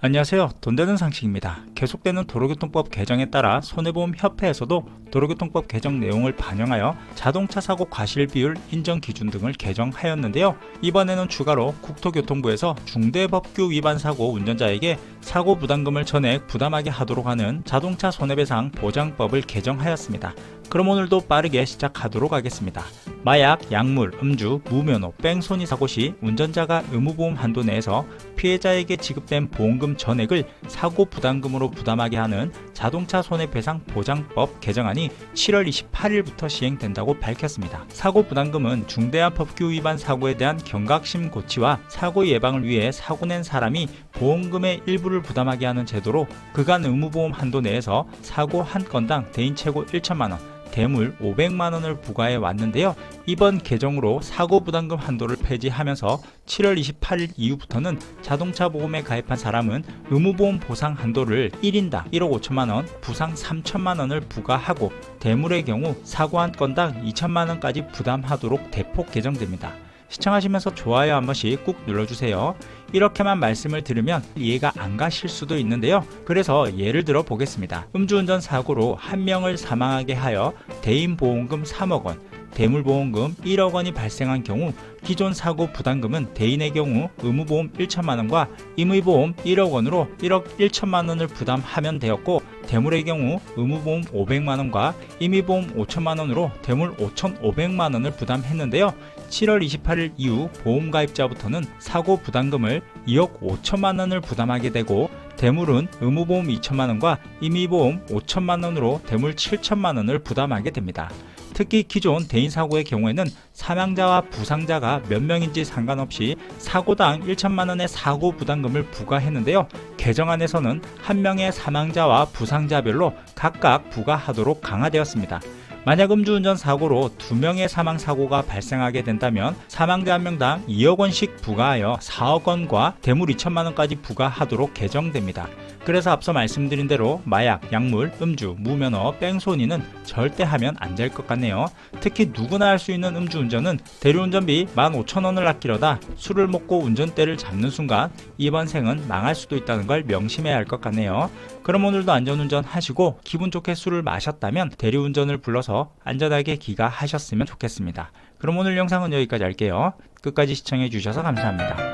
안녕하세요. 돈 되는 상식입니다. 계속되는 도로교통법 개정에 따라 손해보험협회에서도 도로교통법 개정 내용을 반영하여 자동차 사고 과실 비율 인정 기준 등을 개정하였는데요. 이번에는 추가로 국토교통부에서 중대법규 위반 사고 운전자에게 사고 부담금을 전액 부담하게 하도록 하는 자동차 손해배상 보장법을 개정하였습니다. 그럼 오늘도 빠르게 시작하도록 하겠습니다. 마약, 약물, 음주, 무면허, 뺑소니 사고 시 운전자가 의무보험 한도 내에서 피해자에게 지급된 보험금 전액을 사고 부담금으로 부담하게 하는 자동차 손해배상 보장법 개정안이 7월 28일부터 시행된다고 밝혔습니다. 사고 부담금은 중대한 법규 위반 사고에 대한 경각심 고치와 사고 예방을 위해 사고 낸 사람이 보험금의 일부를 부담하게 하는 제도로 그간 의무보험 한도 내에서 사고 한 건당 대인 최고 1천만 원, 대물 500만 원을 부과해 왔는데요. 이번 개정으로 사고 부담금 한도를 폐지하면서 7월 28일 이후부터는 자동차 보험에 가입한 사람은 의무보험 보상 한도를 1인당 1억 5천만 원, 부상 3천만 원을 부과하고 대물의 경우 사고 한 건당 2천만 원까지 부담하도록 대폭 개정됩니다. 시청하시면서 좋아요 한 번씩 꾹 눌러주세요. 이렇게만 말씀을 들으면 이해가 안 가실 수도 있는데요. 그래서 예를 들어 보겠습니다. 음주운전 사고로 한 명을 사망하게 하여 대인 보험금 3억 원, 대물보험금 1억 원이 발생한 경우 기존 사고 부담금은 대인의 경우 의무보험 1천만 원과 임의보험 1억 원으로 1억 1천만 원을 부담하면 되었고 대물의 경우 의무보험 500만 원과 임의보험 5천만 원으로 대물 5,500만 원을 부담했는데요. 7월 28일 이후 보험 가입자부터는 사고 부담금을 2억 5천만 원을 부담하게 되고 대물은 의무보험 2천만 원과 임의보험 5천만 원으로 대물 7천만 원을 부담하게 됩니다. 특히 기존 대인 사고의 경우에는 사망자와 부상자가 몇 명인지 상관없이 사고당 1천만 원의 사고 부담금을 부과했는데요. 개정안에서는 한 명의 사망자와 부상자별로 각각 부과하도록 강화되었습니다. 만약 음주운전 사고로 두 명의 사망 사고가 발생하게 된다면 사망자 한 명당 2억 원씩 부과하여 4억 원과 대물 2천만 원까지 부과하도록 개정됩니다. 그래서 앞서 말씀드린 대로 마약, 약물, 음주, 무면허, 뺑소니는 절대 하면 안 될 것 같네요. 특히 누구나 할 수 있는 음주운전은 대리운전비 15,000원을 아끼려다 술을 먹고 운전대를 잡는 순간 이번 생은 망할 수도 있다는 걸 명심해야 할 것 같네요. 그럼 오늘도 안전운전 하시고 기분 좋게 술을 마셨다면 대리운전을 불러 서 안전하게 귀가하셨으면 좋겠습니다. 그럼 오늘 영상은 여기까지 할게요. 끝까지 시청해 주셔서 감사합니다.